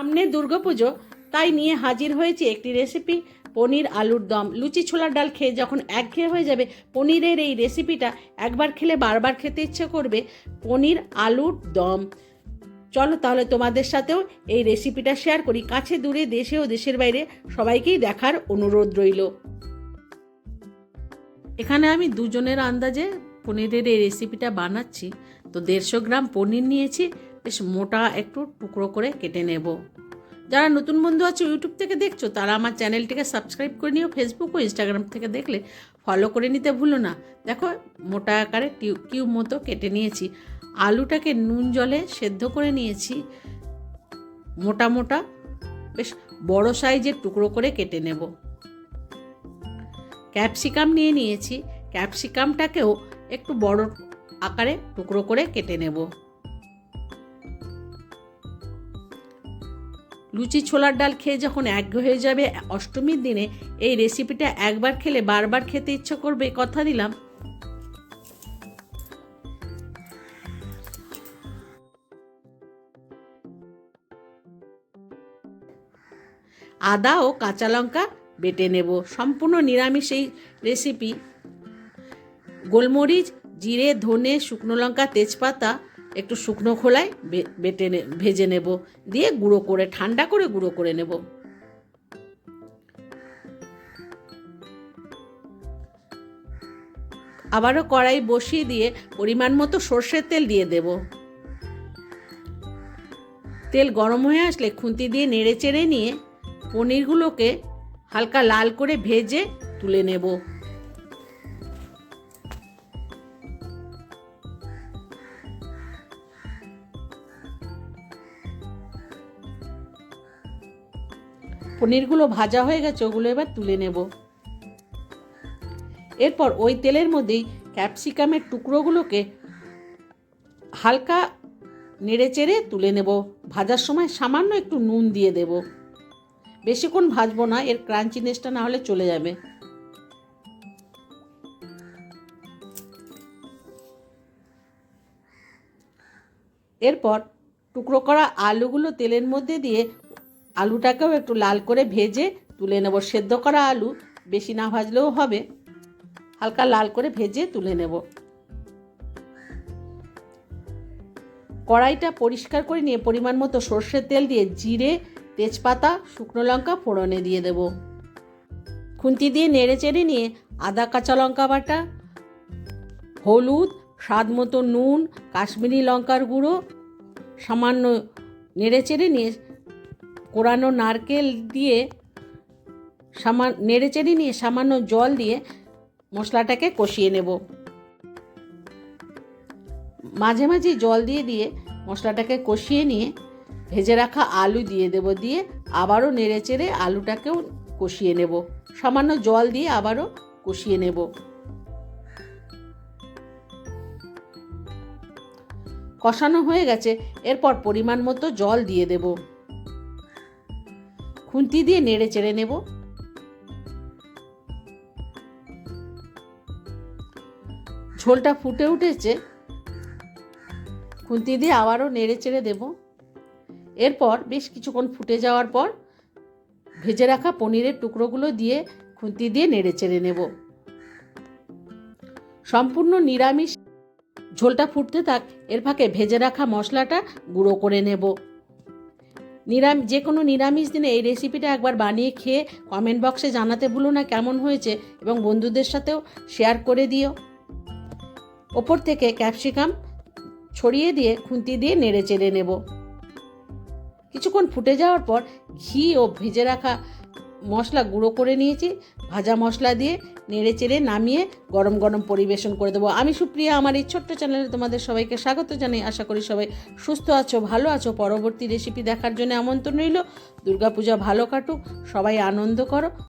সামনে দুর্গাপুজো, তাই নিয়ে হাজির হয়েছে একটি রেসিপি পনির আলুর দম। লুচি ছোলার ডাল খেয়ে যখন একঘেয়ে হয়ে যাবে, পনিরের এই রেসিপিটা একবার খেলে বারবার খেতে ইচ্ছে করবে, পনির আলুর দম। চলো তাহলে তোমাদের সাথেও এই রেসিপিটা শেয়ার করি। কাছে দূরে, দেশে ও দেশের বাইরে সবাইকেই দেখার অনুরোধ রইল। এখানে আমি দুজনের আন্দাজে পনিরের এই রেসিপিটা বানাচ্ছি। তো দেড়শো গ্রাম পনির নিয়েছি বেশ মোটা একটু টুকরো করে কেটে নেব। যারা নতুন বন্ধু আছে ইউটিউব থেকে দেখছ, তারা আমার চ্যানেলটিকে সাবস্ক্রাইব করে নিও। ফেসবুক ও ইনস্টাগ্রাম থেকে দেখলে ফলো করে নিতে ভুলো না। দেখো, মোটা আকারে কিউব মতো কেটে নিয়েছি। আলুটাকে নুন জলে সেদ্ধ করে নিয়েছি। মোটা মোটা, বেশ বড় সাইজের টুকরো করে কেটে নেব। ক্যাপসিকাম নিয়ে নিয়েছি। ক্যাপসিকামটাকেও একটু বড় আকারে টুকরো করে কেটে নেব। লুচি ছোলার ডাল খেয়ে যখন এক হয়ে যাবে, অষ্টমীর দিনে এই রেসিপিটা একবার খেলে বারবার খেতে ইচ্ছে করবে, কথা দিলাম। আদা ও কাঁচা লঙ্কা বেটে নেব। সম্পূর্ণ নিরামিষ এই রেসিপি। গোলমরিচ, জিরে, ধনে, শুকনো লঙ্কা, তেজপাতা একটু শুকনো খোলায় বেটে ভেজে নেব। দিয়ে গুঁড়ো করে, ঠান্ডা করে গুঁড়ো করে নেব। আবারও কড়াই বসিয়ে দিয়ে পরিমাণ মতো সর্ষের তেল দিয়ে দেব। তেল গরম হয়ে আসলে খুন্তি দিয়ে নেড়ে চেড়ে নিয়ে পনিরগুলোকে হালকা লাল করে ভেজে তুলে নেব। পনিরগুলো ভাজা হয়ে গেছে, ওগুলো এবার তুলে নেব। এরপর ওই তেলের মধ্যেই ক্যাপসিকামের টুকরোগুলোকে হালকা নেড়ে চেড়ে তুলে নেব। ভাজার সময় সামান্য একটু নুন দিয়ে দেব। বেশিক্ষণ ভাজবো না, এর ক্রাঞ্চিনেসটা না হলে চলে যাবে। এরপর টুকরো করা আলুগুলো তেলের মধ্যে দিয়ে আলুটাকেও একটু লাল করে ভেজে তুলে নেব। সেদ্ধ করা আলু বেশি না ভাজলেও হবে। হালকা লাল করে ভেজে তুলে নেব। কড়াইটা পরিষ্কার করে নিয়ে পরিমাণ মতো সর্ষের তেল দিয়ে জিরে, তেজপাতা, শুকনো লঙ্কা ফোড়নে দিয়ে দেব। খুন্তি দিয়ে নেড়ে চেড়ে নিয়ে আদা, কাঁচা লঙ্কা বাটা, হলুদ, স্বাদ মতো নুন, কাশ্মীরি লঙ্কার গুঁড়ো, সামান্য নেড়ে চেড়ে নিয়ে কোরানো নারকেল দিয়ে সামান নেড়ে চেড়ে নিয়ে সামান্য জল দিয়ে মশলাটাকে কষিয়ে নেব। মাঝে মাঝে জল দিয়ে দিয়ে মশলাটাকে কষিয়ে নিয়ে ভেজে রাখা আলু দিয়ে দেব, দিয়ে আবারও নেড়ে চেড়ে আলুটাকেও কষিয়ে নেব। সামান্য জল দিয়ে আবারও কষিয়ে নেব। কষানো হয়ে গেছে, এরপর পরিমাণ মতো জল দিয়ে দেব। খুন্তি দিয়ে নেড়ে চেড়ে নেব। ঝোলটা ফুটে উঠেছে। খুন্তি দিয়ে আবারও নেড়ে চেড়ে দেব। এরপর বেশ কিছুক্ষণ ফুটে যাওয়ার পর ভেজে রাখা পনিরের টুকরোগুলো দিয়ে খুন্তি দিয়ে নেড়ে চেড়ে নেব। সম্পূর্ণ নিরামিষ। ঝোলটা ফুটতে থাক, এর ফাঁকে ভেজে রাখা মশলাটা গুঁড়ো করে নেব। নিরাম, যে কোনো নিরামিষ দিনে এই রেসিপিটা একবার বানিয়ে খেয়ে কমেন্ট বক্সে জানাতে ভুলো না কেমন হয়েছে এবং বন্ধুদের সাথেও শেয়ার করে দিও। ওপর থেকে ক্যাপসিকাম ছড়িয়ে দিয়ে খুন্তি দিয়ে নেড়ে চেড়ে নেব। কিছুক্ষণ ফুটে যাওয়ার পর ঘি ও ভেজে রাখা মশলা গুঁড়ো করে নিয়েছি। ভাজা মশলা দিয়ে নেড়ে চেড়ে নামিয়ে গরম গরম পরিবেশন করে দেবো। আমি সুপ্রিয়া, আমার এই ছোট্ট চ্যানেলে তোমাদের সবাইকে স্বাগত জানাই। আশা করি সবাই সুস্থ আছো, ভালো আছো। পরবর্তী রেসিপি দেখার জন্য আমন্ত্রণ রইল। দুর্গাপূজা ভালো কাটুক, সবাই আনন্দ করো।